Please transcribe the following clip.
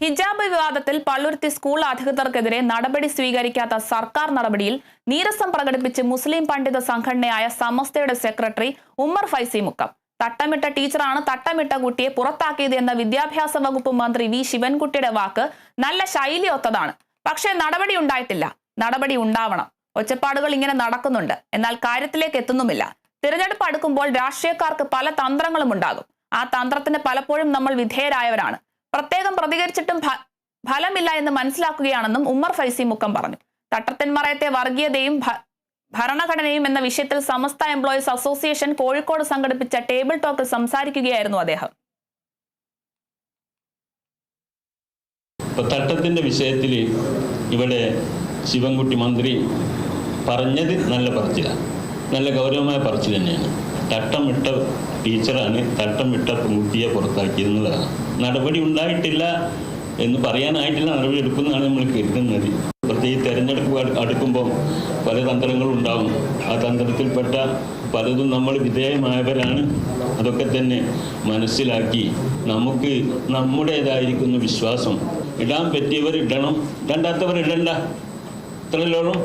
ഹിജാബ് വിവാദത്തിൽ പള്ളുരുത്തി സ്കൂൾ അധികൃതർക്കെതിരെ നടപടി സ്വീകരിക്കാത്ത സർക്കാർ നടപടിയിൽ നീരസം പ്രകടിപ്പിച്ച് മുസ്ലിം പണ്ഡിത സംഘടനയായ സമസ്തയുടെ സെക്രട്ടറി ഉമ്മർ ഫൈസി മുക്കം. തട്ടമിട്ട ടീച്ചറാണ് തട്ടമിട്ട കുട്ടിയെ പുറത്താക്കിയത് എന്ന വിദ്യാഭ്യാസ വകുപ്പ് മന്ത്രി വി ശിവൻകുട്ടിയുടെ വാക്ക് നല്ല ശൈലിയൊത്തതാണ് പക്ഷേ നടപടി ഉണ്ടായിട്ടില്ല. നടപടി ഉണ്ടാവണം. ഒച്ചപ്പാടുകൾ ഇങ്ങനെ നടക്കുന്നുണ്ട്. എന്നാൽ കാര്യത്തിലേക്ക് എത്തുന്നുമില്ല. തിരഞ്ഞെടുപ്പ് അടുക്കുമ്പോൾ രാഷ്ട്രീയക്കാർക്ക് പല തന്ത്രങ്ങളും ഉണ്ടാകും. ആ തന്ത്രത്തിന് പലപ്പോഴും നമ്മൾ വിധേയരായവരാണ്. പ്രത്യേകം പ്രതികരിച്ചിട്ടും ഫലമില്ല എന്ന് മനസ്സിലാക്കുകയാണെന്നും ഉമ്മർ ഫൈസി മുക്കം പറഞ്ഞു. തട്ടത്തിൻമറയത്തെ വർഗീയതയും ഭരണഘടനയും എന്ന വിഷയത്തിൽ സമസ്ത എംപ്ലോയീസ് അസോസിയേഷൻ കോഴിക്കോട് സംഘടിപ്പിച്ച ടേബിൾ ടോക്കിൽ സംസാരിക്കുകയായിരുന്നു അദ്ദേഹം. തട്ടത്തിന്റെ വിഷയത്തിൽ ഇവിടെ ശിവൻകുട്ടി മന്ത്രി പറഞ്ഞത് നല്ല പറച്ചിലാണ്. നല്ല ഗൗരവമായ പറച്ചിൽ തന്നെയാണ്. തട്ടമിട്ട ടീച്ചറാണ് തട്ടമിട്ട വിട്ട പുറത്താക്കി പുറത്താക്കിയെന്നുള്ളതാണ് നടപടി ഉണ്ടായിട്ടില്ല എന്ന് പറയാനായിട്ടില്ല നടപടി എടുക്കുന്നതാണ് നമ്മൾ കരുതുന്നത്. പ്രത്യേകിച്ച് തെരഞ്ഞെടുപ്പ് അടുക്കുമ്പോൾ പല തന്ത്രങ്ങളും ഉണ്ടാകും ആ തന്ത്രത്തിൽപ്പെട്ട പലതും നമ്മൾ വിധേയമായവരാണ്. അതൊക്കെ തന്നെ മനസ്സിലാക്കി നമുക്ക് നമ്മുടേതായിരിക്കുന്ന വിശ്വാസം. ഇടാൻ പറ്റിയവർ ഇടണം ഇടണ്ടാത്തവർ ഇടണ്ട ഇത്രയല്ലോളും